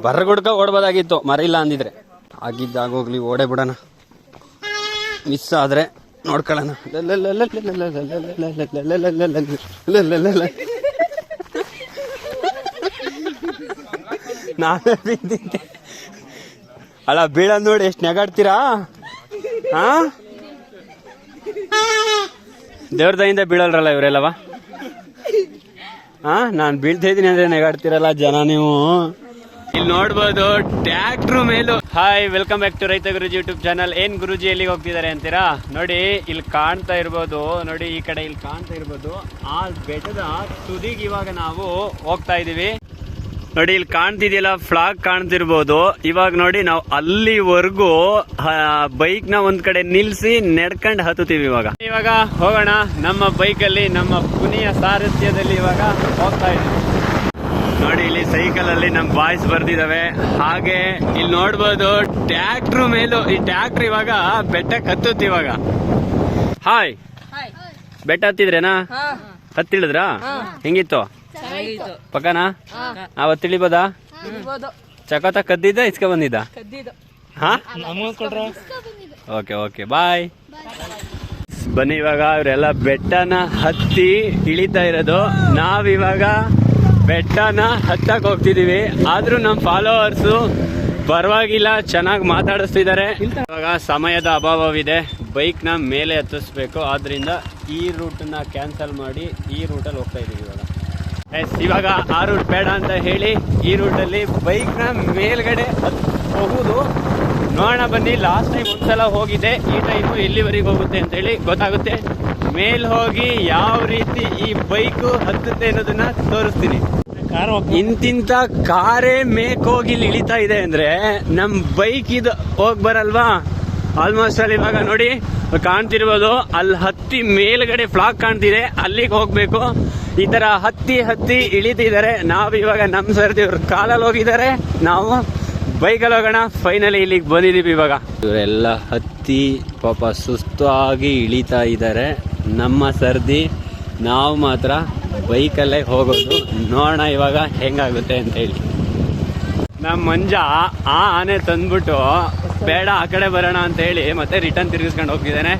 ಬರ್ರಗುಡ್ಕ ಓಡ್ಬೋದಾಗಿತ್ತು. ಮರ ಇಲ್ಲ ಅಂದಿದ್ರೆ. ಆಗಿದ್ದಾಗೋಗ್ಲಿ ಓಡೇ ಬಿಡೋಣ. ಮಿಸ್ ಆದ್ರೆ ನೋಡ್ಕೊಳ್ಳೋಣ. ಬಿದ್ದಿದ್ದೆ. ಅಲ್ಲ ಬೀಳ ನೋಡಿ ಎಷ್ಟು ನೆಗಾಡ್ತೀರಾ? ಹಾ? ದೇವ್ರ ದಯಿಂದ ಬೀಳಲ್ರಲ್ಲ ಇವರೆಲ್ಲವ? ಹಾ, ನಾನು ಬೀಳ್ತಾ ಇದ್ದೀನಿ ಅಂದ್ರೆ ನೆಗಾಡ್ತಿರಲ್ಲ ಜನ ನೀವು. ಇಲ್ಲಿ ನೋಡ್ಬೋದು ಟ್ಯಾಕ್ಟ್ರು ಮೇಲೂ. ಹಾಯ್ ವೆಲ್ಕಮ್ ಬ್ಯಾಕ್ ಟು ರೈತ ಗುರುಜಿ ಯೂಟ್ಯೂಬ್ ಚಾನಲ್ ಏನ್ ಗುರುಜಿ ಎಲ್ಲಿಗೆ ಹೋಗ್ತಿದ್ದಾರೆ ಅಂತೀರಾ? ನೋಡಿ, ಇಲ್ಲಿ ಕಾಣ್ತಾ ಇರ್ಬೋದು, ನೋಡಿ ಈ ಕಡೆ ಇಲ್ಲಿ ಕಾಣ್ತಾ ಇರ್ಬೋದು. ಆ ಬೆಟ್ಟದ ತುದಿಗೆ ಇವಾಗ ನಾವು ಹೋಗ್ತಾ ಇದೀವಿ. ನೋಡಿ, ಇಲ್ಲಿ ಕಾಣ್ತಿದೆಯಲ್ಲ ಫ್ಲಾಗ್ ಕಾಣ್ತಿರ್ಬೋದು. ಇವಾಗ ನೋಡಿ, ನಾವು ಅಲ್ಲಿವರೆಗೂ ಬೈಕ್ನ ಒಂದ್ ಕಡೆ ನಿಲ್ಸಿ ನೆಡ್ಕೊಂಡು ಹತ್ತುತ್ತೀವಿ ಇವಾಗ. ಇವಾಗ ಹೋಗೋಣ, ನಮ್ಮ ಬೈಕ್ ಅಲ್ಲಿ, ನಮ್ಮ ಪುನಿಯ ಸಾರಥ್ಯದಲ್ಲಿ ಇವಾಗ ಹೋಗ್ತಾ ಇದೀವಿ ಸೈಕಲ್ ಅಲ್ಲಿ ನಮ್ ಬಾಯ್ಸ್ ಬರ್ದಿದಾವೆ. ಹಾಗೆ ಇಲ್ಲಿ ನೋಡ್ಬೋದು ಟ್ಯಾಕ್ಟ್ರು ಮೇಲೂ ಈ ಟ್ಯಾಕ್ಟ್ರ್ ಇವಾಗ ಬೆಟ್ಟ ಹತ್ತುತ್ತೆ ಇವಾಗ. ಹಾಯ್ ಬೆಟ್ಟ ಹತ್ತಿದ್ರೇನಾ? ಹತ್ತಿಳಿದ್ರಾ? ಹೆಂಗಿತ್ತು? ಪಕ್ಕನಾ? ಅವತ್ತು ತಿಳಿಬೋದಾ? ಇರ್ಬೋದು ಚಕೋತ ಕದ್ದಿದ್ದ ಇಸ್ಕ ಬಂದಿದ್ದ. Okay okay bye. ಬನ್ನಿ ಇವಾಗ ಅವರೆಲ್ಲ ಬೆಟ್ಟನ ಹತ್ತಿ ಇಳಿತಾ ಇರೋದು. ನಾವಿವಾಗ ಬೆಟ್ಟನ ಹತ್ತಕ್ಕೆ ಹೋಗ್ತಿದ್ದೀವಿ ಆದರೂ ನಮ್ಮ ಫಾಲೋವರ್ಸು ಪರವಾಗಿಲ್ಲ, ಚೆನ್ನಾಗಿ ಮಾತಾಡಿಸ್ತಿದ್ದಾರೆ ಇವಾಗ ಸಮಯದ ಅಭಾವವಿದೆ. ಬೈಕ್ನ ಮೇಲೆ ಹತ್ತಿಸ್ಬೇಕು ಆದ್ದರಿಂದ ಈ ರೂಟನ್ನ ಕ್ಯಾನ್ಸಲ್ ಮಾಡಿ ಈ ರೂಟಲ್ಲಿ ಹೋಗ್ತಾ ಇದ್ದೀವಿ ಇವಾಗ. ಎಸ್ ಇವಾಗ ಆ ರೂಟ್ ಬೇಡ ಅಂತ ಹೇಳಿ ಈ ರೂಟಲ್ಲಿ ಬೈಕ್ನ ಮೇಲ್ಗಡೆ ಹೋಗುದು ನೋಡೋಣ, ಬನ್ನಿ. ಲಾಸ್ಟ್ ಟೈಮ್ ಒಂದ್ಸಲ ಹೋಗಿದೆ. ಈ ಟೈಮು ಎಲ್ಲಿವರೆಗೆ ಹೋಗುತ್ತೆ ಅಂತ ಹೇಳಿ ಗೊತ್ತಾಗುತ್ತೆ. ಮೇಲ್ ಹೋಗಿ ಯಾವ ರೀತಿ ಈ ಬೈಕು ಹತ್ತುತ್ತೆ ಅನ್ನೋದನ್ನ ತೋರಿಸ್ತೀನಿ. ಇಂತಿಂತ ಕಾರೇ ಮೇಕ್ ಹೋಗಿ ಇಲ್ಲಿ ಇಳಿತಾ ಇದೆ ಅಂದ್ರೆ ನಮ್ ಬೈಕ್ ಇದು ಹೋಗ್ ಬರಲ್ವಾ? ಆಲ್ಮೋಸ್ಟ್ ಅಲ್ಲಿ ಇವಾಗ ನೋಡಿ, ಕಾಣ್ತಿರ್ಬೋದು. ಅಲ್ಲಿ ಹತ್ತಿ ಮೇಲ್ಗಡೆ ಫ್ಲಾಗ್ ಕಾಣ್ತಿದೆ. ಅಲ್ಲಿಗೆ ಹೋಗ್ಬೇಕು. ಈ ತರ ಹತ್ತಿ ಹತ್ತಿ ಇಳಿತಿದ್ದಾರೆ. ನಾವ್ ಇವಾಗ ನಮ್ ಸರ್ದಿ ಕಾಲಲ್ಲಿ ಹೋಗಿದ್ದಾರೆ. ನಾವು ಬೈಕಲ್ಲಿ ಹೋಗೋಣ ಫೈನಲಿ ಇಲ್ಲಿಗೆ ಬಂದಿದೀವಿ ಇವಾಗ. ಇವರೆಲ್ಲ ಹತ್ತಿ ಪಾಪ ಸುಸ್ತಾಗಿ ಇಳಿತಾ ಇದ್ದಾರೆ. ನಮ್ಮ ಸರ್ದಿ ನಾವು ಮಾತ್ರ ಬೈಕಲ್ಲೇ ಹೋಗೋದು. ನೋಡೋಣ ಇವಾಗ ಹೆಂಗಾಗುತ್ತೆ ಅಂತ ಹೇಳಿ. ನಮ್ಮ ಮಂಜ ಆ ಆನೆ ತಂದ್ಬಿಟ್ಟು ಬೇಡ ಆ ಕಡೆ ಬರೋಣ ಅಂತ ಹೇಳಿ ಮತ್ತೆ ರಿಟರ್ನ್ ತಿರ್ಗಿಸ್ಕೊಂಡು ಹೋಗ್ತಿದ್ದಾನೆ.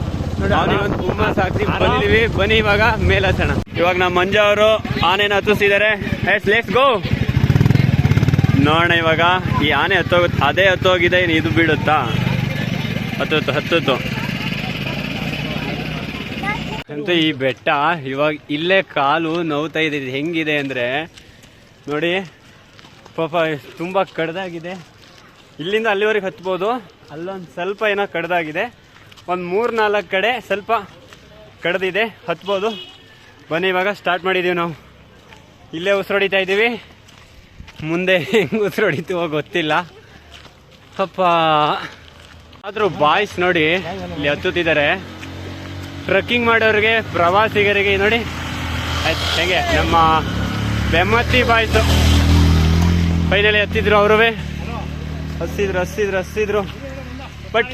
ಬಂದಿದೀವಿ ಬನ್ನಿ ಇವಾಗ ಮೇಲೆ ಹತ್ತೋಣ ಇವಾಗ ನಮ್ಮ ಮಂಜ ಅವರು ಆನೆನ ಹತ್ತಿಸ್ತಿದ್ದಾರೆ. ಎಸ್ ಲೆಟ್ಸ್ ಗೋ ನೋಡೋಣ ಇವಾಗ. ಈ ಆನೆ ಹತ್ತೋಗ ಅದೇ ಹತ್ತೋಗಿದೆ ಏನು ಇದು ಬೀಳುತ್ತಾ? ಹತ್ತುತ್ತು, ಹತ್ತತ್ತು. ಅಂತೂ ಈ ಬೆಟ್ಟ ಇವಾಗ ಇಲ್ಲೇ ಕಾಲು ನೋವ್ತಾ ಇದು. ಹೆಂಗಿದೆ ಅಂದರೆ, ನೋಡಿ, ಪಾಪ ತುಂಬ ಕಡ್ದಾಗಿದೆ. ಇಲ್ಲಿಂದ ಅಲ್ಲಿವರೆಗೆ ಹತ್ಬೋದು. ಅಲ್ಲೊಂದು ಸ್ವಲ್ಪ ಏನೋ ಕಡ್ದಾಗಿದೆ. ಒಂದು ಮೂರು ನಾಲ್ಕು ಕಡೆ ಸ್ವಲ್ಪ ಕಡ್ದಿದೆ. ಹತ್ಬೋದು. ಬನ್ನಿ, ಇವಾಗ ಸ್ಟಾರ್ಟ್ ಮಾಡಿದ್ದೀವಿ ನಾವು. ಇಲ್ಲೇ ಉಸಿರೊಡಿತಾ ಇದ್ದೀವಿ ಮುಂದೆ ಹೆಂಗೆ ಉಸಿರೊಡಿತೀವೋ ಗೊತ್ತಿಲ್ಲ. ಪಾಪ ಆದರೂ ಬಾಯ್ಸ್ ನೋಡಿ, ಇಲ್ಲಿ ಹತ್ತುತ್ತಿದ್ದಾರೆ. ಟ್ರಕ್ಕಿಂಗ್ ಮಾಡೋರಿಗೆ, ಪ್ರವಾಸಿಗರಿಗೆ ನೋಡಿ. ಆಯ್ತು, ಹೇಗೆ? ನಮ್ಮ ಬೆಮ್ಮತ್ತಿ ಬಾಯ್ಸ್ ಫೈನಲಿ ಹತ್ತಿದ್ರು ಅವರು ಹಸಿದ್ರು ಹಸಿದ್ರು ಹಸಿದ್ರು. ಬಟ್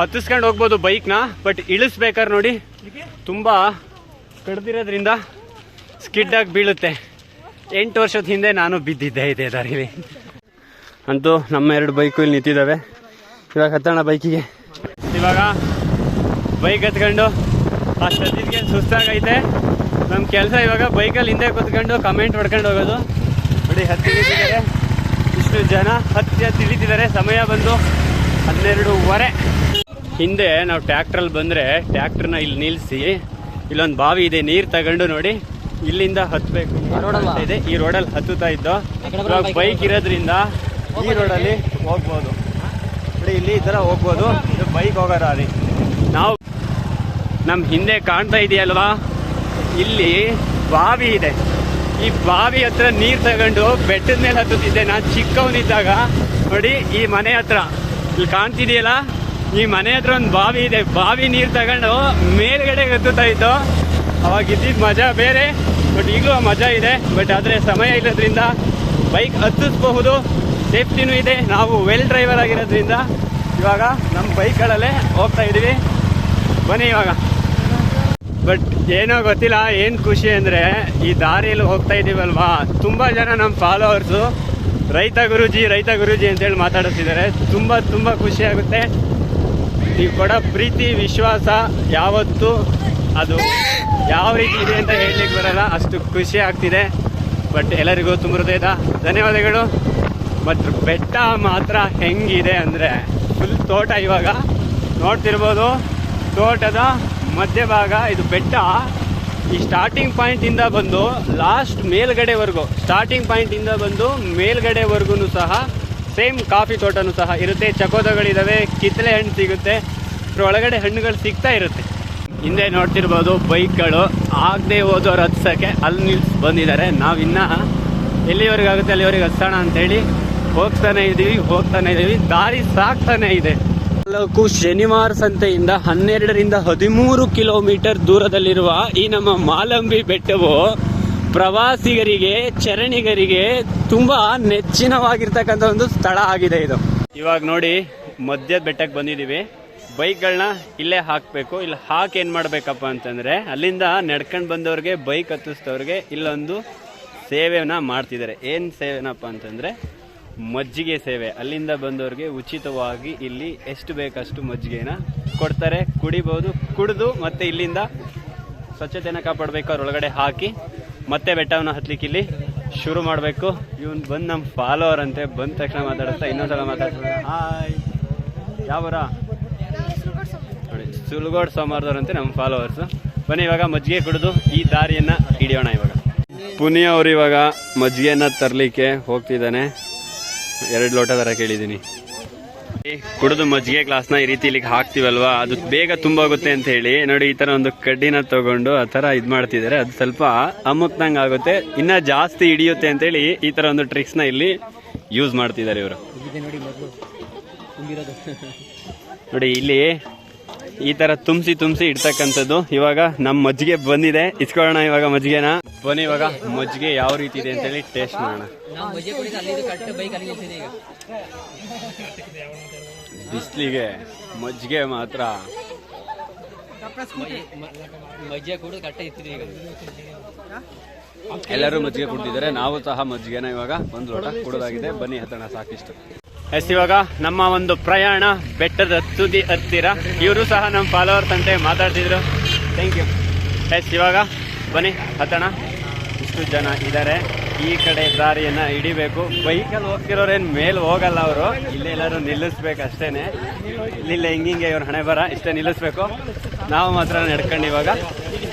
ಹತ್ತಿಸ್ಕೊಂಡು ಹೋಗ್ಬೋದು ಬೈಕ್ನ ಬಟ್ ಇಳಿಸ್ಬೇಕಾದ್ರೆ ನೋಡಿ, ತುಂಬ ಕಡ್ದಿರೋದ್ರಿಂದ ಸ್ಕಿಡ್ ಆಗಿ ಬೀಳುತ್ತೆ. ಎಂಟು ವರ್ಷದ ಹಿಂದೆ ನಾನು ಬಿದ್ದಿದ್ದೆ ಇದೆ ದಾರಿಲಿ. ಅಂತೂ ನಮ್ಮ ಎರಡು ಬೈಕು ಇಲ್ಲಿ ನಿಂತಿದ್ದಾವೆ. ಇವಾಗ ಹತ್ತೋಣ ಬೈಕಿಗೆ. ಇವಾಗ ಬೈಕ್ ಹತ್ಕೊಂಡು ಆ ಸದ್ಯಕ್ಕೆ ಸುಸ್ತಾಗೈತೆ. ನಮ್ಮ ಕೆಲಸ ಇವಾಗ ಬೈಕಲ್ಲಿ ಹಿಂದೆ ಕೂತ್ಕೊಂಡು ಕಮೆಂಟ್ ಹೊಡ್ಕೊಂಡು ಹೋಗೋದು. ನೋಡಿ, ಹತ್ತಿ ಇಳಿತಿದ್ದಾರೆ ಇಷ್ಟು ಜನ ಹತ್ತಿ ಹತ್ತಿ ಇಳಿತಿದ್ದಾರೆ. ಸಮಯ ಬಂದು ಹನ್ನೆರಡೂವರೆ. ಹಿಂದೆ ನಾವು ಟ್ಯಾಕ್ಟ್ರಲ್ಲಿ ಬಂದರೆ ಟ್ಯಾಕ್ಟ್ರನ್ನ ಇಲ್ಲಿ ನಿಲ್ಲಿಸಿ ಇಲ್ಲೊಂದು ಬಾವಿ ಇದೆ, ನೀರು ತಗೊಂಡು ನೋಡಿ. ಇಲ್ಲಿಂದ ಹತ್ಬೇಕು. ಇದೆ ಈ ರೋಡಲ್ಲಿ ಹತ್ತುತ್ತಾ ಇದ್ದು ಇವಾಗ ಬೈಕ್ ಇರೋದ್ರಿಂದ ಈ ರೋಡಲ್ಲಿ ಹೋಗ್ಬೋದು. ನೋಡಿ ಇಲ್ಲಿ ಈ ಥರ ಹೋಗ್ಬೋದು. ಇದು ಬೈಕ್ ಹೋಗೋ ದಾರಿ. ನಾವು ನಮ್ಮ ಹಿಂದೆ ಕಾಣ್ತಾ ಇದೆಯಲ್ವಾ? ಇಲ್ಲಿ ಬಾವಿ ಇದೆ. ಈ ಬಾವಿ ಹತ್ರ ನೀರು ತಗೊಂಡು ಬೆಟ್ಟದ ಮೇಲೆ ಹತ್ತುತ್ತಿದ್ದೆ. ನಾನು ಚಿಕ್ಕವನಿದ್ದಾಗ. ನೋಡಿ ಈ ಮನೆ ಹತ್ರ. ಇಲ್ಲಿ ಕಾಣ್ತಿದೆಯಲ್ಲ? ಈ ಮನೆ ಹತ್ರ ಒಂದು ಬಾವಿ ಇದೆ. ಬಾವಿ ನೀರು ತಗೊಂಡು ಮೇಲ್ಗಡೆ ಹತ್ತುತ್ತಾ ಇತ್ತು ಅವಾಗ ಇದ್ದಿದ್ದು ಮಜಾ ಬೇರೆ. ಬಟ್ ಈಗಲೂ ಮಜಾ ಇದೆ, ಬಟ್ ಆದರೆ ಸಮಯ ಇಲ್ಲದ್ರಿಂದ ಬೈಕ್ ಹತ್ತಿಸ್ಬಹುದು, ಸೇಫ್ಟಿನೂ ಇದೆ. ನಾವು ವೆಲ್ ಡ್ರೈವರ್ ಆಗಿರೋದ್ರಿಂದ ಇವಾಗ ನಮ್ಮ ಬೈಕ್ಗಳಲ್ಲೇ ಹೋಗ್ತಾ ಇದ್ದೀವಿ ಬನ್ನಿ ಇವಾಗ. ಬಟ್ ಏನೋ ಗೊತ್ತಿಲ್ಲ, ಏನು ಖುಷಿ ಅಂದರೆ ಈ ದಾರಿಯಲ್ಲಿ ಹೋಗ್ತಾ ಇದ್ದೀವಲ್ವಾ ತುಂಬ ಜನ ನಮ್ಮ ಫಾಲೋವರ್ಸು ರೈತ ಗುರುಜಿ ರೈತ ಗುರುಜಿ ಅಂತೇಳಿ ಮಾತಾಡಿಸ್ತಿದ್ದಾರೆ ತುಂಬ ತುಂಬ ಖುಷಿಯಾಗುತ್ತೆ ನೀವು ಕೊಡೋ ಪ್ರೀತಿ, ವಿಶ್ವಾಸ ಯಾವತ್ತೂ ಅದು ಯಾವ ರೀತಿ ಇದೆ ಅಂತ ಹೇಳಲಿಕ್ಕೆ ಬರಲ್ಲ, ಅಷ್ಟು ಖುಷಿ ಆಗ್ತಿದೆ. ಬಟ್ ಎಲ್ಲರಿಗೂ ತುಂಬ ಹೃದಯದ ಧನ್ಯವಾದಗಳು. ಬಟ್ ಬೆಟ್ಟ ಮಾತ್ರ ಹೆಂಗಿದೆ ಅಂದರೆ ಫುಲ್ ತೋಟ ಇವಾಗ. ನೋಡ್ತಿರ್ಬೋದು, ತೋಟದ ಮಧ್ಯಭಾಗ ಇದು ಬೆಟ್ಟ. ಈ ಸ್ಟಾರ್ಟಿಂಗ್ ಪಾಯಿಂಟಿಂದ ಬಂದು ಲಾಸ್ಟ್ ಮೇಲ್ಗಡೆವರೆಗೂ ಸ್ಟಾರ್ಟಿಂಗ್ ಪಾಯಿಂಟಿಂದ ಬಂದು ಮೇಲ್ಗಡೆವರೆಗೂ ಸಹ ಸೇಮ್ ಕಾಫಿ ತೋಟನೂ ಸಹ ಇರುತ್ತೆ. ಚಕೋದಗಳಿದ್ದಾವೆ ಕಿತ್ತಳೆ ಹಣ್ಣು ಸಿಗುತ್ತೆ. ಒಳಗಡೆ ಹಣ್ಣುಗಳು ಸಿಗ್ತಾ ಇರುತ್ತೆ. ಹಿಂದೆ ನೋಡ್ತಿರ್ಬೋದು ಬೈಕ್ಗಳು. ಆಗದೆ ಹೋದವ್ರು ಹತ್ಸೋಕ್ಕೆ ಅಲ್ಲಿ ನಿಲ್ಸಿ ಬಂದಿದ್ದಾರೆ. ನಾವಿನ್ನ ಎಲ್ಲಿವರೆಗೆ ಆಗುತ್ತೆ ಅಲ್ಲಿವರೆಗೆ ಹತ್ಸೋಣ ಅಂತೇಳಿ ಹೋಗ್ತಾನೆ ಇದ್ದೀವಿ ಹೋಗ್ತಾನೆ ಇದ್ದೀವಿ ದಾರಿ ಸಾಕ್ತಾನೆ ಇದೆ. ತಾಲೂಕು ಶನಿವಾರ ಸಂತೆಯಿಂದ ಹನ್ನೆರಡರಿಂದ ಹದಿಮೂರು ಕಿಲೋಮೀಟರ್ ದೂರದಲ್ಲಿರುವ ಈ ನಮ್ಮ ಮಾಲಂಬಿ ಬೆಟ್ಟವು ಪ್ರವಾಸಿಗರಿಗೆ, ಚರಣಿಗರಿಗೆ ತುಂಬಾ ನೆಚ್ಚಿನವಾಗಿರ್ತಕ್ಕಂಥ ಒಂದು ಸ್ಥಳ ಆಗಿದೆ ಇದು. ಇವಾಗ ನೋಡಿ ಮಧ್ಯದ ಬೆಟ್ಟಕ್ಕೆ ಬಂದಿದ್ದೀವಿ. ಬೈಕ್ಗಳನ್ನ ಇಲ್ಲೇ ಹಾಕಬೇಕು. ಇಲ್ಲಿ, ಹಾಕಿ ಏನು ಮಾಡಬೇಕಪ್ಪ ಅಂತಂದರೆ, ಅಲ್ಲಿಂದ ನಡ್ಕೊಂಡು ಬಂದವ್ರಿಗೆ ಬೈಕ್ ಹತ್ತಿಸ್ದವ್ರಿಗೆ ಇಲ್ಲೊಂದು ಸೇವೆನ ಮಾಡ್ತಿದ್ದಾರೆ. ಏನು ಸೇವೆನಪ್ಪ ಅಂತಂದರೆ, ಮಜ್ಜಿಗೆ ಸೇವೆ. ಅಲ್ಲಿಂದ ಬಂದವ್ರಿಗೆ ಉಚಿತವಾಗಿ ಇಲ್ಲಿ ಎಷ್ಟು ಬೇಕಷ್ಟು ಮಜ್ಜಿಗೆನ ಕೊಡ್ತಾರೆ. ಕುಡಿಬೋದು, ಕುಡಿದು ಮತ್ತೆ ಇಲ್ಲಿಂದ ಸ್ವಚ್ಛತೆನ ಕಾಪಾಡಬೇಕು. ಒಳಗಡೆ ಹಾಕಿ ಮತ್ತೆ ಬೆಟ್ಟವನ್ನು ಹತ್ಲಿಕ್ಕೆ ಇಲ್ಲಿ ಶುರು ಮಾಡಬೇಕು. ಇವನು ಬಂದು ನಮ್ಮ ಫಾಲೋವರ್ ಅಂತೆ. ಬಂದ ತಕ್ಷಣ ಮಾತಾಡುತ್ತಾ ಇನ್ನೊಂದ್ಸಲ ಮಾತಾಡ್ತಾರೆ ಹಾಯ್. ಯಾವರ? ಸುಲ್ಗೋಡ್ ಸೋಮವಾರದವ್ರಂತೆ ನಮ್ಮ ಫಾಲೋವರ್ಸು ಬನ್ನಿ ಇವಾಗ ಮಜ್ಜಿಗೆ ಕುಡಿದು ಈ ದಾರಿಯನ್ನ ಹಿಡಿಯೋಣ ಇವಾಗ. ಪುನಿ ಅವರು ಇವಾಗ ಮಜ್ಜಿಗೆನ ತರಲಿಕ್ಕೆ ಹೋಗ್ತಿದ್ದಾನೆ. ಎರಡು ಲೋಟ ಥರ ಕೇಳಿದ್ದೀನಿ. ಕುಡಿದು ಮಜ್ಜಿಗೆ ಗ್ಲಾಸ್ನ ಈ ರೀತಿ ಇಲ್ಲಿಗೆ ಹಾಕ್ತಿವಲ್ವಾ? ಅದು ಬೇಗ ತುಂಬೋಗುತ್ತೆ ಅಂತ ಹೇಳಿ. ನೋಡಿ ಈ ತರ ಒಂದು ಕಡ್ಡಿನ ತಗೊಂಡು ಆ ತರ ಇದು ಮಾಡ್ತಿದ್ದಾರೆ. ಅದು ಸ್ವಲ್ಪ ಅಮ್ಮಕ್ನಂಗ್ ಆಗುತ್ತೆ. ಇನ್ನ ಜಾಸ್ತಿ ಹಿಡಿಯುತ್ತೆ ಅಂತೇಳಿ ಈ ತರ ಒಂದು ಟ್ರಿಕ್ಸ್ನ ಇಲ್ಲಿ ಯೂಸ್ ಮಾಡ್ತಿದ್ದಾರೆ ಇವರು. ನೋಡಿ ಇಲ್ಲಿ ಈ ತರ ತುಂಬಿಸಿ ತುಂಬಿಸಿ ಇಡ್ತಕ್ಕಂಥದ್ದು. ಇವಾಗ ನಮ್ಮ ಮಜ್ಜಿಗೆ ಬಂದಿದೆ. ಇಸ್ಕೊಳ್ಳೋಣ ಇವಾಗ ಮಜ್ಜಿಗೆನ. ಬನ್ನಿ ಇವಾಗ ಮಜ್ಜಿಗೆ ಯಾವ ರೀತಿ ಇದೆ ಅಂತೇಳಿ ಟೇಸ್ಟ್ ಮಾಡೋಣ. ಬಿಸ್ಲಿಗೆ ಮಜ್ಜಿಗೆ ಮಾತ್ರ. ಎಲ್ಲರೂ ಮಜ್ಜಿಗೆ ಕುಡ್ತಿದ್ದಾರೆ ನಾವು ಸಹ ಮಜ್ಜಿಗೆನ ಇವಾಗ ಒಂದು ಲೋಟ ಕುಡೋದಾಗಿದೆ. ಬನ್ನಿ ಹತ್ತೋಣ ಸಾಕಿಷ್ಟು. ಎಸ್, ಇವಾಗ ನಮ್ಮ ಒಂದು ಪ್ರಯಾಣ ಬೆಟ್ಟದ ತುದಿ ಹತ್ತಿರ. ಇವರು ಸಹ ನಮ್ಮ ಫಾಲೋವರ್ಸ್ ಅಂತೆ ಮಾತಾಡ್ತಿದ್ರು. ಥ್ಯಾಂಕ್ ಯು ಎಸ್, ಇವಾಗ ಬನ್ನಿ, ಹತ್ತೋಣ. ಇಷ್ಟು ಜನ ಇದ್ದಾರೆ ಈ ಕಡೆ ದಾರಿಯನ್ನು ಹಿಡಿಬೇಕು. ಬೈಕಲ್ಲಿ ಹೋಗ್ತಿರೋರೇನು ಮೇಲೆ ಹೋಗಲ್ಲ ಅವರು. ಇಲ್ಲೇ ಎಲ್ಲರೂ ನಿಲ್ಲಿಸ್ಬೇಕು ಅಷ್ಟೇ ಇಲ್ಲಿಲ್ಲ ಹಿಂಗಿಂಗೆ ಇವ್ರ ಹಣೆ ಬರ, ಇಷ್ಟೇ ನಿಲ್ಲಿಸ್ಬೇಕು. ನಾವು ಮಾತ್ರ ನಡ್ಕೊಂಡು ಇವಾಗ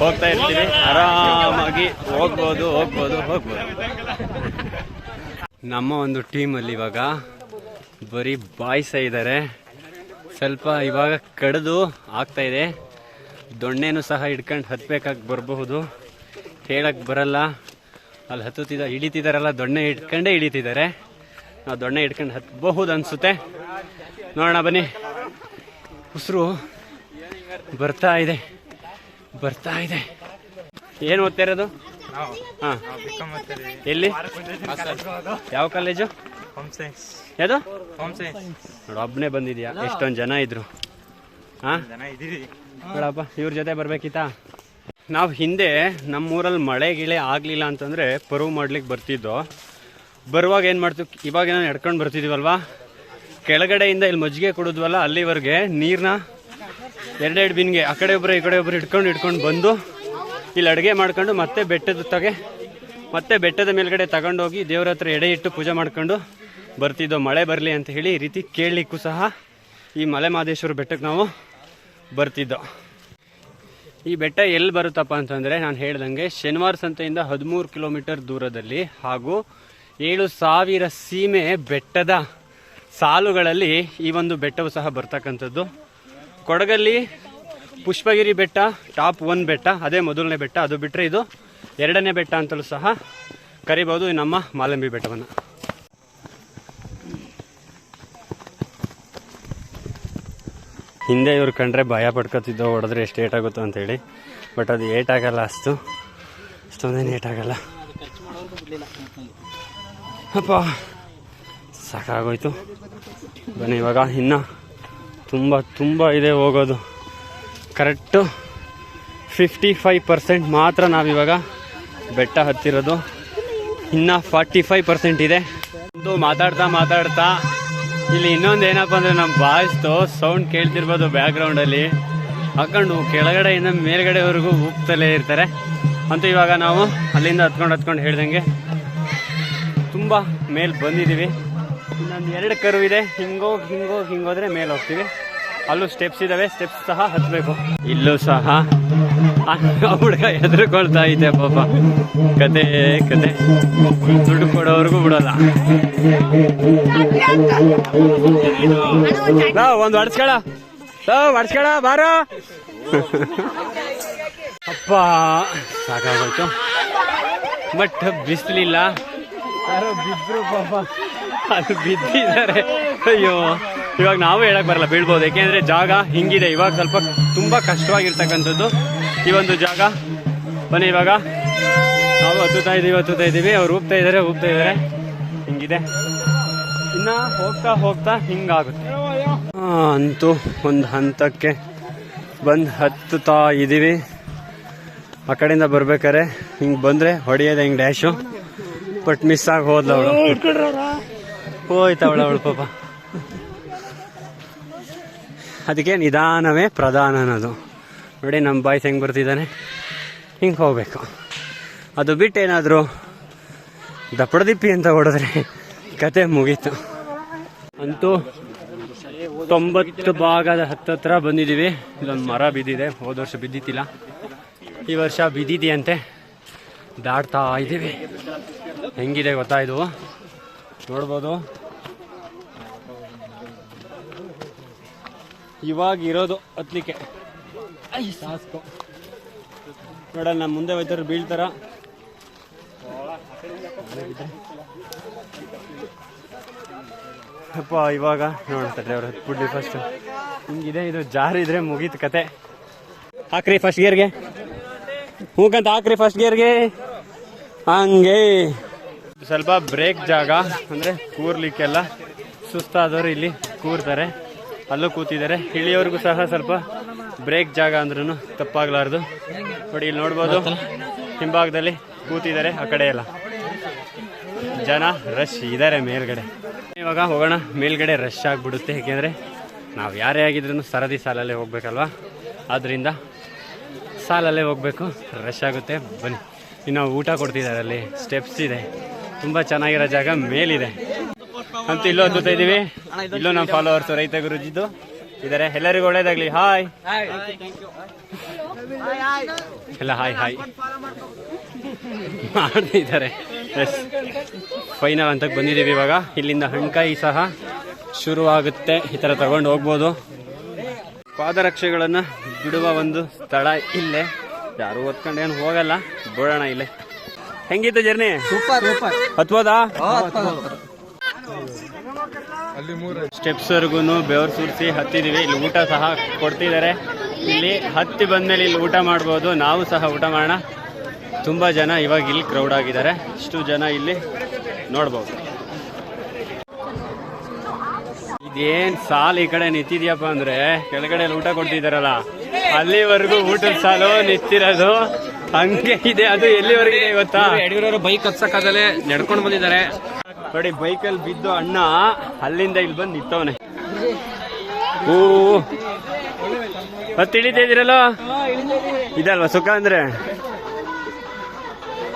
ಹೋಗ್ತಾ ಇರ್ತೀವಿ. ಆರಾಮಾಗಿ ಹೋಗ್ಬೋದು ಹೋಗ್ಬೋದು ಹೋಗ್ಬೋದು. ನಮ್ಮ ಒಂದು ಟೀಮಲ್ಲಿ ಇವಾಗ ಬರೀ ಬಾಯ್ಸ ಇದ್ದಾರೆ ಸ್ವಲ್ಪ ಇವಾಗ ಕಡಿದು ಆಗ್ತಾ ಇದೆ. ದೊಣ್ಣೆನೂ ಸಹ ಹಿಡ್ಕೊಂಡು ಹತ್ಬೇಕಾಗಿ ಬರಬಹುದು. ಹೇಳಕ್ ಬರಲ್ಲ. ಅಲ್ಲಿ ಹತ್ತುತ್ತಿದ್ದ ಹಿಡಿತಿದಾರಲ್ಲ ದೊಣ್ಣೆ ಹಿಡ್ಕೊಂಡೇ ಹಿಡಿತಿದ್ದಾರೆ ನಾವು ದೊಣ್ಣೆ ಹಿಡ್ಕೊಂಡು ಹತ್ಬಹುದು ಅನ್ಸುತ್ತೆ ನೋಡೋಣ, ಬನ್ನಿ. ಉಸಿರು ಬರ್ತಾ ಇದೆ. ಬರ್ತಾ ಇದೆ. ಏನು ಓದ್ತಾ ಇರೋದು? ಹಾಂ. ಎಲ್ಲಿ? ಯಾವ ಕಾಲೇಜು ಯಾವುದು? ನೋಡು ಒಬ್ಬನೇ ಬಂದಿದ್ಯಾ? ಎಷ್ಟೊಂದು ಜನ ಇದ್ರು. ಹಾಂ? ಬೇಡಪ್ಪ ಇವ್ರ ಜೊತೆ ಬರ್ಬೇಕಿತ್ತಾ? ನಾವು ಹಿಂದೆ ನಮ್ಮೂರಲ್ಲಿ ಮಳೆ ಗಿಳೆ ಆಗಲಿಲ್ಲ ಅಂತಂದರೆ ಪರ್ವ್ ಮಾಡ್ಲಿಕ್ಕೆ ಬರ್ತಿದ್ದು ಬರುವಾಗ ಏನು ಮಾಡ್ತೀವಿ ಇವಾಗ ಏನೋ ನಡ್ಕೊಂಡು ಬರ್ತಿದ್ದೀವಲ್ವಾ ಕೆಳಗಡೆಯಿಂದ ಇಲ್ಲಿ ಮಜ್ಜಿಗೆ ಕೊಡೋದ್ವಲ್ಲ ಅಲ್ಲಿವರೆಗೆ ನೀರನ್ನ ಎರಡೆರಡು ಬಿನ್ಗೆ ಆ ಕಡೆ ಒಬ್ಬರು ಈ ಕಡೆ ಒಬ್ಬರು ಹಿಡ್ಕೊಂಡು ಹಿಡ್ಕೊಂಡು ಬಂದು ಇಲ್ಲಿ ಅಡುಗೆ ಮಾಡ್ಕೊಂಡು ಮತ್ತೆ ಬೆಟ್ಟದ ತಗೆ, ಮತ್ತೆ ಬೆಟ್ಟದ ಮೇಲ್ಗಡೆ ತಗೊಂಡೋಗಿ ದೇವ್ರ ಹತ್ರ ಎಡೆ ಇಟ್ಟು ಪೂಜೆ ಮಾಡ್ಕೊಂಡು ಬರ್ತಿದ್ದೋ ಮಳೆ ಬರಲಿ ಅಂತ ಹೇಳಿ ಈ ರೀತಿ ಕೇಳಲಿಕ್ಕೂ ಸಹ ಈ ಮಲೆ ಮಹದೇಶ್ವರ ಬೆಟ್ಟಕ್ಕೆ ನಾವು ಬರ್ತಿದ್ದೋ. ಈ ಬೆಟ್ಟ ಎಲ್ಲಿ ಬರುತ್ತಪ್ಪ ಅಂತಂದರೆ ನಾನು ಹೇಳ್ದಂಗೆ ಶನಿವಾರ ಸಂತೆಯಿಂದ ಹದಿಮೂರು ಕಿಲೋಮೀಟರ್ ದೂರದಲ್ಲಿ ಹಾಗೂ ಏಳು ಸಾವಿರ ಸೀಮೆ ಬೆಟ್ಟದ ಸಾಲುಗಳಲ್ಲಿ ಈ ಒಂದು ಬೆಟ್ಟವು ಸಹ ಬರ್ತಕ್ಕಂಥದ್ದು. ಕೊಡಗಲ್ಲಿ ಪುಷ್ಪಗಿರಿ ಬೆಟ್ಟ, ಟಾಪ್ ಒನ್ ಬೆಟ್ಟ, ಅದೇ ಮೊದಲನೇ ಬೆಟ್ಟ. ಅದು ಬಿಟ್ಟರೆ ಇದು ಎರಡನೇ ಬೆಟ್ಟ ಅಂತಲೂ ಸಹ ಕರಿಬೋದು. ನಮ್ಮ ಮಾಲಂಬಿ ಬೆಟ್ಟವನ್ನು. ಹಿಂದೆ ಇವ್ರು ಕಂಡ್ರೆ ಭಯ ಪಡ್ಕೊತಿದ್ದೋ, ಹೊಡೆದ್ರೆ ಎಷ್ಟು ಏಟಾಗುತ್ತೋ ಅಂತೇಳಿ. ಬಟ್ ಅದು ಏಟಾಗಲ್ಲ ಅಷ್ಟು. ಅಷ್ಟೊಂದೇನು ಆಗಲ್ಲ ಅಪ್ಪ, ಸಾಕಾಗೋಯ್ತು. ಬನ್ನಿ, ಇವಾಗ ಇನ್ನೂ ತುಂಬ ತುಂಬ ಇದೆ ಹೋಗೋದು. ಕರೆಕ್ಟು. ಫಿಫ್ಟಿ ಫೈವ್ ಪರ್ಸೆಂಟ್ ಮಾತ್ರ ನಾವಿವಾಗ ಬೆಟ್ಟ ಹತ್ತಿರೋದು. ಇನ್ನು ಫಾರ್ಟಿ ಫೈವ್ ಪರ್ಸೆಂಟ್ ಇದೆ. ಒಂದು ಮಾತಾಡ್ತಾ ಮಾತಾಡ್ತಾ ಇಲ್ಲಿ ಇನ್ನೊಂದು ಏನಪ್ಪ ಅಂದರೆ ನಮ್ಮ ಬಾಯ್ಸ್ದು ಸೌಂಡ್ ಕೇಳ್ತಿರ್ಬೋದು ಬ್ಯಾಕ್ಗ್ರೌಂಡ್ ಅಲ್ಲಿ. ಹಾಕೊಂಡು ಕೆಳಗಡೆಯಿಂದ ಮೇಲ್ಗಡೆವರೆಗೂ ಹೋಗ್ತಲೇ ಇರ್ತಾರೆ. ಅಂತೂ ಇವಾಗ ನಾವು ಅಲ್ಲಿಂದ ಹತ್ಕೊಂಡು ಹತ್ಕೊಂಡು ಹೇಳ್ದಂಗೆ ತುಂಬ ಮೇಲೆ ಬಂದಿದ್ದೀವಿ ಇನ್ನೊಂದು ಎರಡು ಕರು ಇದೆ. ಹಿಂಗೋಗಿ ಹಿಂಗೋಗಿ ಹಿಂಗೋದ್ರೆ ಮೇಲೆ ಹೋಗ್ತೀವಿ. ಅಲ್ಲೂ ಸ್ಟೆಪ್ಸ್ ಇದಾವೆ ಸ್ಟೆಪ್ಸ್ ಸಹ ಹತ್ಬೇಕು. ಇಲ್ಲೂ ಸಹ ಹುಡುಗ ಹೆದರ್ಕೊಳ್ತಾ ಇದೆ ಪಾಪ. ಕತೆ ಕತೆ. ದುಡ್ಡು ಕೊಡೋವರೆಗೂ ಬಿಡಲ್ಲ. ಒಂದು ಹೊಡ್ಸ್ಕೊಳ. ಹೊಡ್ಸ್ಕೊಳ, ಬಾರೋ. ಅಪ್ಪ, ಸಾಕಾಗೋಯ್ತು. ಬಟ್ ಬಿಸ್ಲಿಲ್ಲ. ಯಾರೋ ಬಿದ್ರು ಪಾಪ. ಅದು ಬಿದ್ದಿದ್ದಾರೆ. ಅಯ್ಯೋ. ಇವಾಗ ನಾವು ಹೇಳಕ್ ಬರಲ್ಲ, ಬೀಳ್ಬೋದು. ಯಾಕೆಂದ್ರೆ ಜಾಗ ಹಿಂಗಿದೆ. ಇವಾಗ ಸ್ವಲ್ಪ ತುಂಬಾ ಕಷ್ಟವಾಗಿರ್ತಕ್ಕಂಥದ್ದು ಈ ಒಂದು ಜಾಗ. ಬನ್ನಿ ಇವಾಗ. ನಾವು ಹತ್ತುತ್ತಾ ಇದೀವಿ ಹತ್ತುತ್ತಾ ಇದೀವಿ ಅವ್ರು ಹೋಗ್ತಾ ಇದಾರೆ ಹೋಗ್ತಾ ಇದಾರೆ ಹಿಂಗಿದೆ. ಇನ್ನ ಹೋಗ್ತಾ ಹೋಗ್ತಾ ಹಿಂಗಾಗುತ್ತೆ. ಅಂತೂ ಒಂದು ಹಂತಕ್ಕೆ ಬಂದು ಹತ್ತುತ್ತಾ ಇದೀವಿ ಆ ಕಡೆಯಿಂದ ಬರ್ಬೇಕಾರೆ ಹಿಂಗೆ ಬಂದ್ರೆ ಹೊಡೆಯೋದು ಹಿಂಗೆ ಡ್ಯಾಶು? ಬಟ್ ಮಿಸ್ ಆಗಿ ಹೋದ್ಲವಳು ಅವಳು. ಹೋಯ್ತು ಅವಳು ಅವಳು ಪಾಪ. ಅದಕ್ಕೆ ನಿಧಾನವೇ ಪ್ರಧಾನ ಅನ್ನೋದು. ನೋಡಿ ನಮ್ಮ ಬಾಯ್ಸ್ ಹೆಂಗೆ ಬರ್ತಿದ್ದಾನೆ. ಹಿಂಗೆ ಹೋಗಬೇಕು. ಅದು ಬಿಟ್ಟು ಏನಾದರೂ ದಪ್ಪಡದಿಪ್ಪಿ ಅಂತ ಹೊಡೆದ್ರೆ ಕತೆ ಮುಗೀತು. ಅಂತೂ ತೊಂಬತ್ತು ಭಾಗದ ಹತ್ತತ್ರ ಬಂದಿದ್ದೀವಿ ಇಲ್ಲೊಂದು ಮರ ಬಿದ್ದಿದೆ. ಹೋದ ವರ್ಷ ಬಿದ್ದಿತ್ತಿಲ್ಲ ಈ ವರ್ಷ ಬಿದ್ದಿದೆಯಂತೆ. ದಾಟ್ತಾ ಇದ್ದೀವಿ ಹೆಂಗಿದೆ ಗೊತ್ತಾಯಿದು? ನೋಡ್ಬೋದು. ಇವಾಗ ಇರೋದು ಹತ್ಲಿಕ್ಕೆ. ಸಾಸ್ಕೋ ನೋಡಲ್ಲ ನಮ್ಮ ಮುಂದೆ ಹೋಯ್ತಾರೆ ಬೀಳ್ತಾರ. ಅಪ್ಪ ಇವಾಗ ನೋಡ್ತಾರೆ ಅವ್ರು ಹತ್ಬಿಡ್ಲಿ ಫಸ್ಟ್ ಹಿಂಗಿದೆ ಇದು ಜಾರಿದ್ರೆ ಮುಗೀತು ಕತೆ. ಹಾಕ್ರಿ ಫಸ್ಟ್ ಗೇರ್ಗೆ ಹೋಗಂತ ಹಾಕ್ರಿ ಫಸ್ಟ್ ಗೇರ್ಗೆ ಹಂಗೆ. ಸ್ವಲ್ಪ ಬ್ರೇಕ್ ಜಾಗ ಅಂದ್ರೆ ಕೂರ್ಲಿಕ್ಕೆಲ್ಲ ಸುಸ್ತಾದವರು ಇಲ್ಲಿ ಕೂರ್ತಾರೆ. ಅಲ್ಲೂ ಕೂತಿದ್ದಾರೆ. ಇಳಿಯವ್ರಿಗೂ ಸಹ ಸ್ವಲ್ಪ ಬ್ರೇಕ್ ಜಾಗ ಅಂದ್ರೂ ತಪ್ಪಾಗ್ಲಾರ್ದು. ನೋಡಿ, ಇಲ್ಲಿ ನೋಡ್ಬೋದು. ಹಿಂಭಾಗದಲ್ಲಿ ಕೂತಿದ್ದಾರೆ ಆ ಕಡೆ ಎಲ್ಲ. ಜನ ರಶ್ ಇದ್ದಾರೆ ಮೇಲ್ಗಡೆ. ಇವಾಗ ಹೋಗೋಣ. ಮೇಲ್ಗಡೆ ರಶ್ ಆಗಿಬಿಡುತ್ತೆ. ಏಕೆಂದರೆ ನಾವು ಯಾರೇ ಆಗಿದ್ರೂ ಸರದಿ ಸಾಲಲ್ಲೇ ಹೋಗ್ಬೇಕಲ್ವಾ? ಆದ್ದರಿಂದ ಸಾಲಲ್ಲೇ ಹೋಗಬೇಕು. ರಶ್ ಆಗುತ್ತೆ. ಬನ್ನಿ. ಇನ್ನು ಊಟ ಕೊಡ್ತಿದ್ದಾರೆ ಅಲ್ಲಿ. ಸ್ಟೆಪ್ಸ್ ಇದೆ. ತುಂಬ ಚೆನ್ನಾಗಿರೋ ಜಾಗ ಮೇಲಿದೆ. ಅಂತ ಇಲ್ಲೂ ಹತ್ತುತ್ತಾ ಇದೀವಿ ಇಲ್ಲೂ ನಮ್ಮ ಫಾಲೋವರ್ಸ್ ರೈತ ಗುರುಜಿದ್ದು ಇದ್ದಾರೆ. ಎಲ್ಲರಿಗೂ ಒಳ್ಳೇದಾಗ್ಲಿ. ಹಾಯ್ ಎಲ್ಲ ಹಾಯ್ ಹಾಯ್ ಮಾಡ್ತಿದ್ದಾರೆ. ಎಸ್ ಫೈನಲ್ ಅಂತ ಬಂದಿದ್ದೀವಿ ಇವಾಗ. ಇಲ್ಲಿಂದ ಹಣ್ಕಾಯಿ ಸಹ ಶುರು ಆಗುತ್ತೆ ಈ ಥರ ತಗೊಂಡು ಹೋಗ್ಬೋದು. ಪಾದರಕ್ಷೆಗಳನ್ನು ಬಿಡುವ ಒಂದು ಸ್ಥಳ ಇಲ್ಲೇ. ಯಾರು ಓದ್ಕೊಂಡು ಏನು ಹೋಗಲ್ಲ. ಬಿಡೋಣ ಇಲ್ಲೇ. ಹೆಂಗಿತ್ತು ಜರ್ನಿ ಸೂಪರ್ ಸೂಪರ್ ಹತ್ಬೋದಾ. ಸ್ಟೆಪ್ಸ್ವರೆಗೂ ಬೆವರು ಸುರಿಸಿ ಹತ್ತಿದೀವಿ ಇಲ್ಲಿ ಊಟ ಸಹ ಕೊಡ್ತಿದ್ದಾರೆ. ಇಲ್ಲಿ ಹತ್ತಿ ಬಂದಮೇಲೆ ಇಲ್ಲಿ ಊಟ ಮಾಡ್ಬೋದು. ನಾವು ಸಹ ಊಟ ಮಾಡೋಣ. ತುಂಬ ಜನ ಇವಾಗ ಇಲ್ಲಿ ಕ್ರೌಡ್ ಆಗಿದ್ದಾರೆ. ಇಷ್ಟು ಜನ ಇಲ್ಲಿ ನೋಡ್ಬೋದು. ಇದೇನ್ ಸಾಲು ಈ ಕಡೆ ನಿಂತಿದ್ಯಪ್ಪ ಅಂದ್ರೆ ಕೆಳಗಡೆ ಊಟ ಕೊಡ್ತಿದಾರಲ್ಲ. ಅಲ್ಲಿವರೆಗೂ ಊಟದ ಸಾಲು ನಿಂತಿರೋದು. ಹಂಗೆ ಇದೆ. ಅದು ಎಲ್ಲಿವರೆಗಿದೆ ಇವತ್ತಾ ಯಡಿಯೂರವರು ಬೈಕ್ ಹತ್ಸಕ್ಕಾಗಲೇ ನಡ್ಕೊಂಡು ಬಂದಿದ್ದಾರೆ. ನೋಡಿ ಬೈಕಲ್ಲಿ ಬಿದ್ದು ಅಣ್ಣ ಅಲ್ಲಿಂದ ಇಲ್ಲಿ ಬಂದು ನಿಂತವನೆ. ಓ. ಮತ್ತೆ ಇಳಿತಾ ಇದೀರಲ್ಲ ಇದಲ್ವಾ ಸುಖ ಅಂದ್ರೆ?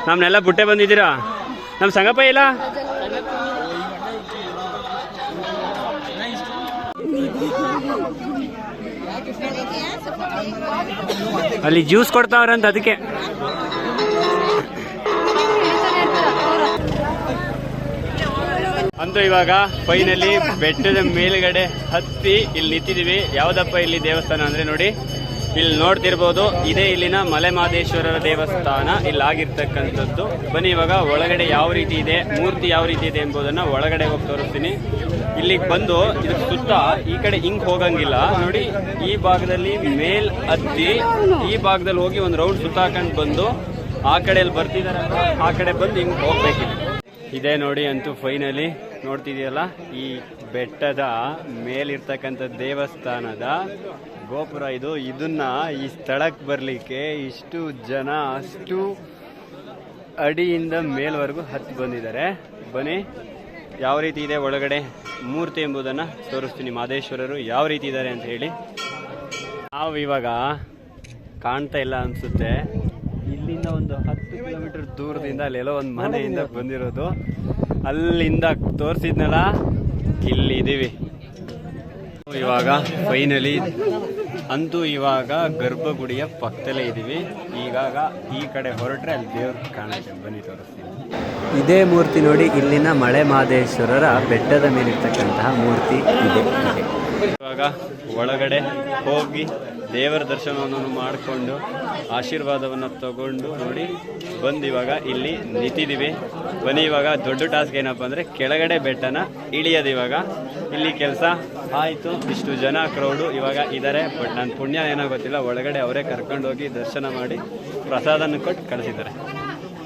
ನಮ್ನೆಲ್ಲ ಬುಟ್ಟೆ ಬಂದಿದ್ದೀರಾ? ನಮ್ ಸಂಗಪ್ಪ ಇಲ್ಲ? ಅಲ್ಲಿ ಜ್ಯೂಸ್ ಕೊಡ್ತಾವ್ರಂತ ಅದಕ್ಕೆ. ಅಂತೂ ಇವಾಗ ಫೈನಲಿ ಬೆಟ್ಟದ ಮೇಲ್ಗಡೆ ಹತ್ತಿ ಇಲ್ಲಿ ನಿಂತಿದೀವಿ. ಯಾವ್ದಪ್ಪ ಇಲ್ಲಿ ದೇವಸ್ಥಾನ ಅಂದ್ರೆ ನೋಡಿ. ಇಲ್ಲಿ ನೋಡ್ತಿರ್ಬೋದು ಇದೇ ಇಲ್ಲಿನ ಮಲೆಮಹದೇಶ್ವರರ ದೇವಸ್ಥಾನ. ಇಲ್ಲಿ ಆಗಿರ್ತಕ್ಕಂಥದ್ದು. ಬನ್ನಿ ಇವಾಗ ಒಳಗಡೆ ಯಾವ ರೀತಿ ಇದೆ ಮೂರ್ತಿ ಯಾವ ರೀತಿ ಇದೆ ಎಂಬುದನ್ನ ಒಳಗಡೆ ಹೋಗಿ ತೋರಿಸ್ತೀನಿ. ಇಲ್ಲಿಗೆ ಬಂದು ಇದು ಸುತ್ತ ಈ ಕಡೆ ಹಿಂಗ್ ಹೋಗಂಗಿಲ್ಲ. ನೋಡಿ ಈ ಭಾಗದಲ್ಲಿ ಮೇಲ್ ಹತ್ತಿ ಈ ಭಾಗದಲ್ಲಿ ಹೋಗಿ ಒಂದು ರೌಂಡ್ ಸುತ್ತ ಹಾಕೊಂಡು ಬಂದು ಆ ಕಡೆಯಲ್ಲಿ ಬರ್ತಿದಾರಲ್ಲ ಆ ಕಡೆ ಬಂದು ಹಿಂಗ್ ಹೋಗ್ಬೇಕಿದೆ. ಇದೆ ನೋಡಿ ಅಂತೂ ಫೈನಲಿ ನೋಡ್ತಿದೆಯಲ್ಲ ಈ ಬೆಟ್ಟದ ಮೇಲಿರ್ತಕ್ಕಂಥ ದೇವಸ್ಥಾನದ ಗೋಪುರ ಇದು. ಇದನ್ನ ಈ ಸ್ಥಳಕ್ಕೆ ಬರಲಿಕ್ಕೆ ಇಷ್ಟು ಜನ ಅಷ್ಟು ಅಡಿಯಿಂದ ಮೇಲ್ವರೆಗೂ ಹತ್ತಿ ಬಂದಿದ್ದಾರೆ. ಬನ್ನಿ, ಯಾವ ರೀತಿ ಇದೆ ಒಳಗಡೆ ಮೂರ್ತಿ ಎಂಬುದನ್ನು ತೋರಿಸ್ತೀನಿ ಮಾದೇಶ್ವರರು. ಯಾವ ರೀತಿ ಇದ್ದಾರೆ ಅಂತ ಹೇಳಿ. ನಾವು ಇವಾಗ ಕಾಣ್ತಾ ಇಲ್ಲ ಅನಿಸುತ್ತೆ. ಇಲ್ಲಿಂದ ಒಂದು ಹತ್ತು ಕಿಲೋಮೀಟರ್ ದೂರದಿಂದ ಅಲ್ಲೆಲ್ಲೋ ಒಂದು ಮನೆಯಿಂದ ಬಂದಿರೋದು. ಅಲ್ಲಿಂದ ತೋರಿಸಿದ್ನಲ್ಲ ಇಲ್ಲಿದ್ದೀವಿ ಇವಾಗ ಫೈನಲಿ ಅಂತೂ ಇವಾಗ ಗರ್ಭಗುಡಿಯ ಪಕ್ಕದಲ್ಲೇ ಇದ್ದೀವಿ ಈಗಾಗ ಈ ಕಡೆ ಹೊರಟ್ರೆ ಅಲ್ಲಿ ದೇವ್ರ ಕಾಣುತ್ತೆ. ಬನ್ನಿ ತೋರಿಸ್ತೀನಿ. ಇದೇ ಮೂರ್ತಿ ನೋಡಿ ಇಲ್ಲಿನ ಮಳೆ ಮಾದೇಶ್ವರರ ಬೆಟ್ಟದ ಮೇಲಿರ್ತಕ್ಕಂತಹ ಮೂರ್ತಿ ಇದೆ. ಇವಾಗ ಒಳಗಡೆ ಹೋಗಿ ದೇವರ ದರ್ಶನವನ್ನು ಮಾಡಿಕೊಂಡು ಆಶೀರ್ವಾದವನ್ನು ತಗೊಂಡು ನೋಡಿ, ಬಂದು ಇವಾಗ ಇಲ್ಲಿ ನಿಂತಿದ್ದೀವಿ. ಬನ್ನಿ, ಇವಾಗ ದೊಡ್ಡ ಟಾಸ್ಕ್ ಏನಪ್ಪ ಅಂದರೆ ಕೆಳಗಡೆ ಬೆಟ್ಟನ ಇಳಿಯೋದು ಇವಾಗ. ಇಲ್ಲಿ ಕೆಲಸ ಆಯಿತು, ಇಷ್ಟು ಜನ ಕ್ರೌಡು ಇವಾಗ ಇದ್ದಾರೆ ಬಟ್ ನನ್ನ ಪುಣ್ಯ ಏನೋ ಗೊತ್ತಿಲ್ಲ, ಒಳಗಡೆ ಅವರೇ ಕರ್ಕೊಂಡೋಗಿ ದರ್ಶನ ಮಾಡಿ ಪ್ರಸಾದನ ಕೊಟ್ಟು ಕಳಿಸಿದ್ದಾರೆ.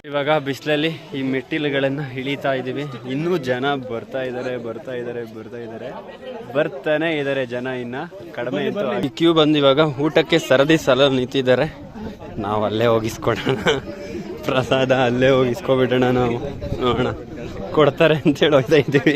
ಇವಾಗ ಬಿಸಿಲಲ್ಲಿ ಈ ಮೆಟ್ಟಿಲುಗಳನ್ನು ಇಳಿತಾ ಇದ್ದೀವಿ. ಇನ್ನೂ ಜನ ಬರ್ತಾ ಇದ್ದಾರೆ ಬರ್ತಾ ಇದ್ದಾರೆ ಬರ್ತಾ ಇದ್ದಾರೆ ಬರ್ತಾನೆ ಇದ್ದಾರೆ ಜನ ಇನ್ನ. ಕಡಿಮೆ ಇತ್ತು ಈ ಕ್ಯೂ ಬಂದು ಇವಾಗ ಊಟಕ್ಕೆ ಸರದಿ ಸಲ ನಿಂತಿದ್ದಾರೆ. ನಾವು ಅಲ್ಲೇ ಹೋಗಿಸ್ಕೊಡೋಣ. ಪ್ರಸಾದ ಅಲ್ಲೇ ಹೋಗಿಸ್ಕೊಬಿಡೋಣ ನಾವು. ನೋಡೋಣ. ಕೊಡ್ತಾರೆ ಅಂತೇಳಿ ಹೋಗ್ತಾ ಇದ್ದೀವಿ.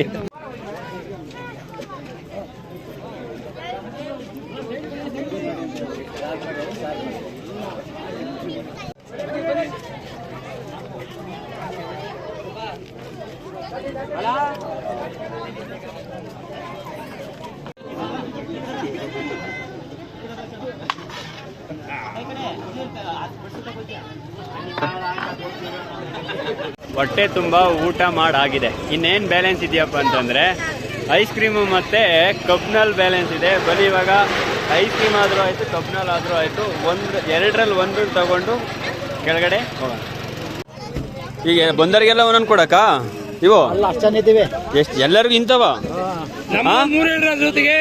ತುಂಬ ಊಟ ಮಾಡಾಗಿದೆ. ಇನ್ನೇನು ಬ್ಯಾಲೆನ್ಸ್ ಇದೆಯಪ್ಪ ಅಂತಂದರೆ ಐಸ್ ಕ್ರೀಮು ಮತ್ತು ಕಬ್ನಲ್ಲಿ ಬ್ಯಾಲೆನ್ಸ್ ಇದೆ. ಬರೀ ಇವಾಗ ಐಸ್ ಕ್ರೀಮ್ ಆದರೂ ಆಯಿತು ಕಬ್ನಲ್ಲಿ ಆದರೂ ಆಯಿತು. ಒಂದು ಎರಡರಲ್ಲಿ ಒಂದು ತಗೊಂಡು ಕೆಳಗಡೆ ಹೋಗೋಣ. ಈಗ ಬಂದರಿಗೆಲ್ಲ ಒಂದೊಂದು ಕೊಡಕ್ಕ? ಇವು? ಎಷ್ಟು ಎಲ್ಲರಿಗೂ ಇಂಥವ? ಹಾ? ಜೊತೆಗೆ?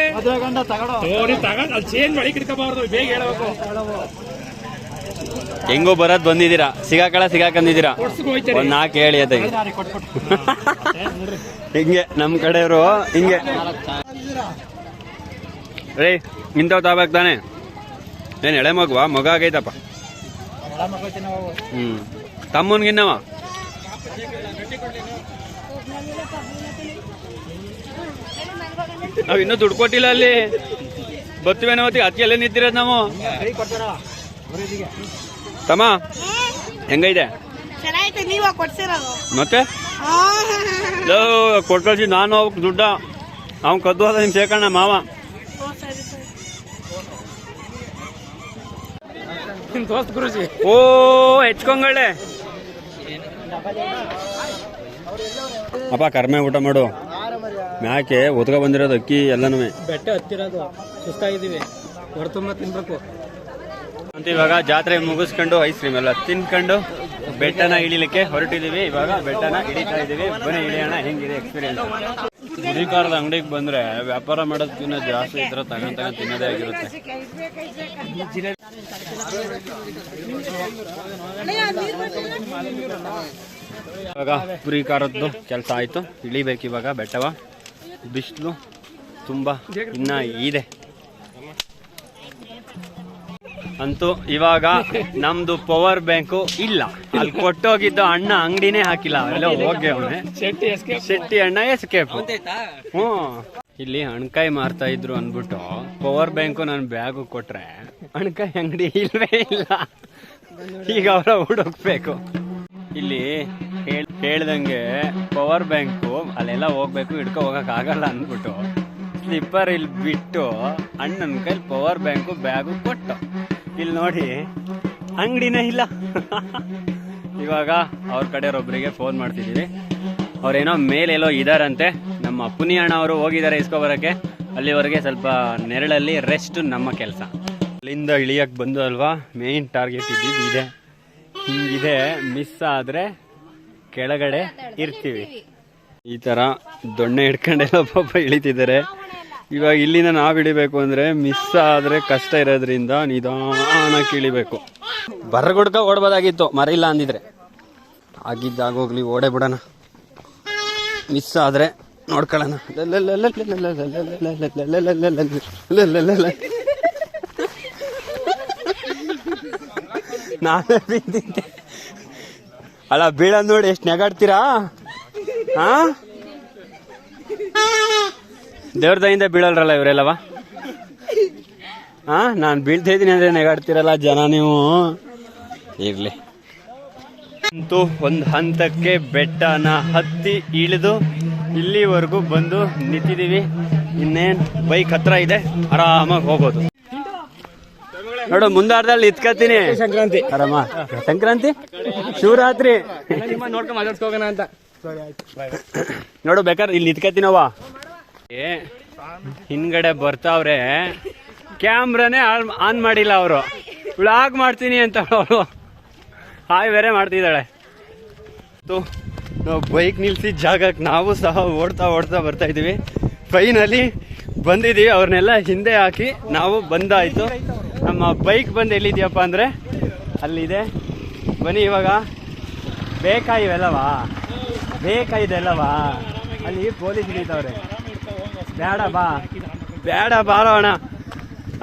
ಹೆಂಗೋ ಬರೋದ್ ಬಂದಿದ್ದೀರಾ? ಸಿಗಾಕಳ ಸಿಗಾಕಂದಿದ್ದೀರಾ. ಒಂದ್ ನಾಲ್ಕು ಹೇಳಿ ಅದ. ಹಿಂಗೆ ನಮ್ ಕಡೆಯವರು ಹಿಂಗೆ. ರೇ ಇಂಥವ್ ತಾಬೇಕು ತಾನೆ? ಏನ್ ಎಳೆ ಮಗುವ? ಮಗ ಆಗೈತಪ್ಪ. ಹ್ಮ್. ತಮ್ಮನ್ಗಿನ್ನವ ನಾವ್ ಇನ್ನೂ ದುಡ್ಡು ಕೊಟ್ಟಿಲ್ಲ ಅಲ್ಲಿ. ಬರ್ತೀವೇನೋ ಅತಿ ಅಲ್ಲೇ ನಿಂತಿರೋದು ನಾವು. ತಮ್ಮ ಹೆಂಗೈದೆ ಚೆನ್ನಾಗೈತೆ ನೀವ ಕೊಡ್ಸಿರೋದು. ಮತ್ತೆ? ಲೋ, ಕೊಟ್ ನಾನು ಅವ್ಕೆ ದುಡ್ಡ. ಅವ್ನು ಕದ್ದು ಹೋದ ನಿಮ್ ಸೇಕಣ್ಣ ಮಾವ. ದೋಸ್ತ್ ಗುರುಜಿ. ಓ ಹೆಚ್ಕೊಂಗಳೆ ಅಪ್ಪ ಕರ್ಮೆ ಊಟ ಮಾಡು. ಮ್ಯಾಕೆ ಒತ್ಕ ಬಂದಿರೋದು ಅಕ್ಕಿ ಎಲ್ಲನೂ ಬೆಟ್ಟ ಹತ್ತಿರೋದು. ಸುಸ್ತಾಗಿದ್ದೀವಿ. ಹೊರತುಂಬ ತಿನ್ಬೇಕು. ಅಂತ ಇವಾಗ ಜಾತ್ರೆ ಮುಗಿಸ್ಕೊಂಡು ಐಸ್ ಕ್ರೀಮ್ ಎಲ್ಲ ತಿನ್ಕೊಂಡು ಬೆಟ್ಟನ ಇಳಿಲಿಕ್ಕೆ ಹೊರಟಿದೀವಿ ಇವಾಗ ಬೆಟ್ಟನ ಇಳಿತಾ ಇದೀವಿ ಬನ್ನಿ ಇಳಿಯೋಣ. ಹೆಂಗಿದೆ ಎಕ್ಸ್ಪೀರಿಯನ್ಸ್ ಗುರಿಕಾರದ ಅಂಗಡಿಗೆ ಬಂದ್ರೆ ವ್ಯಾಪಾರ ಮಾಡೋದಕ್ಕಿಂತ ಜಾಸ್ತಿ ಇದ್ರ ತಗೊಂಡ್ ತಗೊಂಡ್ ತಿನ್ನೋದೇ ಆಗಿರುತ್ತೆ. ಇವಾಗ ಪುರಿ ಖಾರದ್ದು ಕೆಲಸ ಆಯ್ತು. ಇಳಿಬೇಕು ಇವಾಗ ಬೆಟ್ಟವ. ಬಿಸಿಲು ತುಂಬಾ ಇನ್ನ ಇದೆ. ಅಂತೂ ಇವಾಗ ನಮ್ದು ಪವರ್ ಬ್ಯಾಂಕು ಇಲ್ಲ. ಅಲ್ಲಿ ಕೊಟ್ಟೋಗಿದ್ದು ಅಣ್ಣ ಅಂಗಡಿನೇ ಹಾಕಿಲ್ಲ. ಅವೆಲ್ಲ ಹೋಗಿ ಅವನೇ. ಶೆಟ್ಟಿ ಅಣ್ಣ ಎಸ್ಕೇಪ್ ಹ್ಞೂ. ಇಲ್ಲಿ ಹಣ್ಕಾಯಿ ಮಾರ್ತಾ ಇದ್ರು ಅಂದ್ಬಿಟ್ಟು ಪವರ್ ಬ್ಯಾಂಕು ನನ್ನ ಬ್ಯಾಗು ಕೊಟ್ರೆ ಹಣ್ಕಾಯಿ ಅಂಗಡಿ ಇಲ್ವೇ ಇಲ್ಲ. ಈಗ ಅವರ ಹುಡುಕ್ಬೇಕು ಇಲ್ಲಿ ಹೇಳ್- ಹೇಳ್ದಂಗೆ ಪವರ್ ಬ್ಯಾಂಕು ಅಲ್ಲೆಲ್ಲ ಹೋಗ್ಬೇಕು ಹಿಡ್ಕೊ ಹೋಗಕ್ ಆಗಲ್ಲ ಅಂದ್ಬಿಟ್ಟು. ಸ್ಲಿಪ್ಪರ್ ಇಲ್ಲಿ ಬಿಟ್ಟು ಅಣ್ಣನ ಕೈಲಿ ಪವರ್ ಬ್ಯಾಂಕು ಬ್ಯಾಗು ಕೊಟ್ಟು. ಇಲ್ಲಿ ನೋಡಿ, ಅಂಗಡಿನೇ ಇಲ್ಲ. ಇವಾಗ ಅವ್ರ ಕಡೆಯವ್ರೊಬ್ರಿಗೆ ಫೋನ್ ಮಾಡ್ತಿದ್ದೀವಿ ಅವ್ರೇನೋ ಮೇಲೆಲ್ಲೋ ಇದಾರಂತೆ. ನಮ್ಮ ಪುನಿ ಅಣ್ಣ ಅವರು ಹೋಗಿದ್ದಾರೆ ಇಸ್ಕೊಬರಕ್ಕೆ. ಅಲ್ಲಿವರೆಗೆ ಸ್ವಲ್ಪ ನೆರಳಲ್ಲಿ ರೆಸ್ಟ್ ನಮ್ಮ ಕೆಲಸ. ಅಲ್ಲಿಂದ ಇಳಿಯಕ್ಕೆ ಬಂದು ಅಲ್ವಾ? ಮೇನ್ ಟಾರ್ಗೆಟ್ ಇದ್ದಿದ್ದು ಇದೆ. ಹಿಂಗಿದೆ ಮಿಸ್ ಆದರೆ ಕೆಳಗಡೆ ಇರ್ತೀವಿ. ಈ ಥರ ದೊಣ್ಣೆ ಹಿಡ್ಕೊಂಡೆಲ್ಲ ಪಾಪ ಇಳಿತಿದ್ದಾರೆ. ಇವಾಗ ಇಲ್ಲಿಂದ ನಾವ್ ಇಳಿಬೇಕು ಅಂದ್ರೆ ಮಿಸ್ ಆದ್ರೆ ಕಷ್ಟ ಇರೋದ್ರಿಂದ ನಿಧಾನಕ್ಕೆ ಇಳಿಬೇಕು. ಬರಗುಡ್ಕ ಓಡ್ಬೋದಾಗಿತ್ತು ಮರ ಇಲ್ಲ ಅಂದಿದ್ರೆ. ಆಗಿದ್ದಾಗೋಗ್ಲಿ ಓಡೇ ಬಿಡೋಣ. ಮಿಸ್ ಆದ್ರೆ ನೋಡ್ಕೊಳ್ಳೋಣ. ಅಲ್ಲ ಬೀಳ ನೋಡಿ ಎಷ್ಟು ನೆಗಾಡ್ತೀರಾ? ಹಾ? ದೇವ್ರ ದಯಿಂದ ಬೀಳಲ್ರಲ್ಲ ಇವರೆಲ್ಲವ? ಹಾ ನಾನು ಬೀಳ್ತಾ ಇದ್ದೀನಿ ಅಂದ್ರೆ ನೆಗಾಡ್ತಿರಲ್ಲ ಜನ ನೀವು? ಇರ್ಲಿ. ಅಂತೂ ಒಂದು ಹಂತಕ್ಕೆ ಬೆಟ್ಟನ ಹತ್ತಿ ಇಳಿದು ಇಲ್ಲಿವರೆಗೂ ಬಂದು ನಿಂತಿದ್ದೀವಿ. ಇನ್ನೇನು ಬೈಕ್ ಹತ್ರ ಇದೆ ಆರಾಮಾಗಿ ಹೋಗೋದು ನೋಡು ಮುಂದಾರ್ದಲ್ಲಿ ಇತ್ಕತೀನಿ ಸಂಕ್ರಾಂತಿ. ಆರಾಮ. ಸಂಕ್ರಾಂತಿ? ಶಿವರಾತ್ರಿ. ನಿಮ್ಮ ನೋಡ್ಕೊಂಡು ಮಾತಾಡ್ಸ್ಕೋಗೋಣ ಅಂತ. ನೋಡು ಬೇಕಾದ್ರೆ ಇಲ್ಲಿ ನಿಂತ್ಕತೀನವ್ವ ಏ ಹಿಂದ್ಗಡೆ ಬರ್ತಾವ್ರೆ. ಕ್ಯಾಮ್ರಾನೇ ಆನ್ ಮಾಡಿಲ್ಲ ಅವರು. ವ್ಲಾಗ್ ಮಾಡ್ತೀನಿ ಅಂತ ಅವಳು ಹಾಯ್ ಬೇರೆ ಮಾಡ್ತಿದ್ದಾಳೆ. ನಾವು ಬೈಕ್ ನಿಲ್ಸಿದ ಜಾಗಕ್ಕೆ ನಾವು ಸಹ ಓಡ್ತಾ ಓಡ್ತಾ ಬರ್ತಾ ಇದೀವಿ ಫೈನಲಿ ಬಂದಿದ್ದೀವಿ, ಅವ್ರನ್ನೆಲ್ಲ ಹಿಂದೆ ಹಾಕಿ ನಾವು ಬಂದಾಯಿತು. ನಮ್ಮ ಬೈಕ್ ಬಂದು ಎಲ್ಲಿದ್ಯಪ್ಪ ಅಂದರೆ, ಅಲ್ಲಿದೆ. ಬನ್ನಿ ಇವಾಗ. ಬೇಕಾ ಇವೆಲ್ಲವಾ? ಬೇಕಾ ಇದೆಲ್ಲವಾ? ಅಲ್ಲಿ ಪೊಲೀಸ್ ಹಿಡಿತವ್ರೆ. ಬೇಡ ಬಾ. ಬೇಡ ಬಾರೋಣ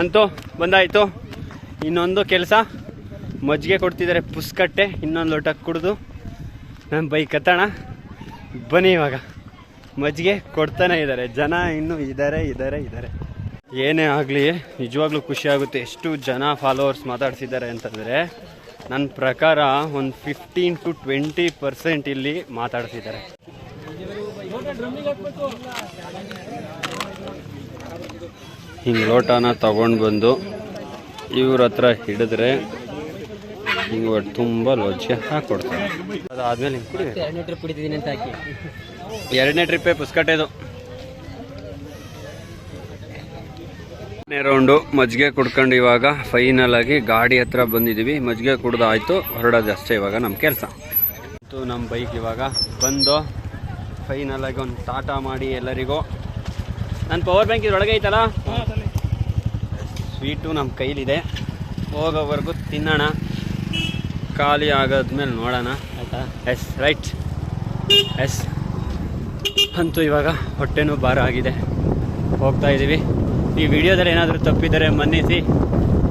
ಅಂತೂ ಬಂದಾಯ್ತು. ಇನ್ನೊಂದು ಕೆಲಸ. ಮಜ್ಜಿಗೆ ಕೊಡ್ತಿದ್ದಾರೆ ಪುಸ್ಕಟ್ಟೆ, ಇನ್ನೊಂದು ಲೋಟ ಕುಡಿದು ನಾನು ಬೈಕ್ ಹತ್ತೋಣ. ಬನ್ನಿ ಇವಾಗ. ಮಜ್ಜಿಗೆ ಕೊಡ್ತಾನೆ ಇದ್ದಾರೆ ಜನ ಇನ್ನೂ ಇದ್ದಾರೆ ಇದ್ದಾರೆ ಇದ್ದಾರೆ ಏನೇ ಆಗಲಿ, ನಿಜವಾಗ್ಲೂ ಖುಷಿ ಆಗುತ್ತೆ. ಎಷ್ಟು ಜನ ಫಾಲೋವರ್ಸ್ ಮಾತಾಡ್ಸಿದ್ದಾರೆ ಅಂತಂದರೆ ನನ್ನ ಪ್ರಕಾರ ಒಂದು ಫಿಫ್ಟೀನ್ ಟು ಟ್ವೆಂಟಿ ಪರ್ಸೆಂಟ್ ಇಲ್ಲಿ ಮಾತಾಡ್ಸಿದ್ದಾರೆ. ಹಿಂಗೆ ಲೋಟನ ತಗೊಂಡು ಬಂದು ಇವ್ರ ಹತ್ರ ಹಿಡಿದ್ರೆ ಹಿಂಗೆ ಒಟ್ಟು ತುಂಬ ಲೊಜ್ಜೆ ಹಾಕ್ಕೊಡ್ತಾರೆ ಅದಾದ್ಮೇಲೆ ಹಿಂಗೆ ಎರಡನೇ ಟ್ರಿಪ್ ಕುಡಿತಿದ್ದೀನಿ ಅಂತ ಹಾಕಿ. ಎರಡನೇ ಟ್ರಿಪ್ಪೇ ಪುಸ್ಕಟ್ಟೆದು. ರೌಂಡು ಮಜ್ಜಿಗೆ ಕುಡ್ಕೊಂಡು ಇವಾಗ ಫೈನಲ್ ಆಗಿ ಗಾಡಿ ಹತ್ರ ಬಂದಿದ್ದೀವಿ ಮಜ್ಜಿಗೆ ಕುಡ್ದಾಯ್ತು. ಹೊರಡೋದು ಅಷ್ಟೇ ಇವಾಗ ನಮ್ಮ ಕೆಲಸ. ಮತ್ತು ನಮ್ಮ ಬೈಕ್ ಇವಾಗ ಬಂದು ಫೈನಲ್ ಆಗಿ ಒಂದು ಟಾಟಾ ಮಾಡಿ ಎಲ್ಲರಿಗೂ ನನ್ನ ಪವರ್ ಬ್ಯಾಂಕ್ ಇದ್ರೊಳಗೆ ಐತಲ್ಲ? ಸ್ವೀಟು ನಮ್ಮ ಕೈಲಿದೆ. ಹೋಗೋವರೆಗೂ ತಿನ್ನೋಣ. ಖಾಲಿ ಆಗೋದ್ಮೇಲೆ ನೋಡೋಣ. ಆಯಿತಾ? ಎಸ್ ರೈಟ್ ಎಸ್ ಅಂತೂ ಇವಾಗ ಹೊಟ್ಟೆನೂ ಭಾರ ಆಗಿದೆ. ಹೋಗ್ತಾ ಇದ್ದೀವಿ ಈ ವಿಡಿಯೋದಲ್ಲಿ ಏನಾದರೂ ತಪ್ಪಿದರೆ ಮನ್ನಿಸಿ.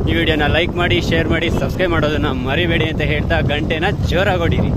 ಈ ವಿಡಿಯೋನ ಲೈಕ್ ಮಾಡಿ ಶೇರ್ ಮಾಡಿ ಸಬ್ಸ್ಕ್ರೈಬ್ ಮಾಡೋದನ್ನು ಮರಿಬೇಡಿ ಅಂತ ಹೇಳ್ತಾ ಗಂಟೆನ ಜೋರಾಗಿ ಹೊಡೀರಿ.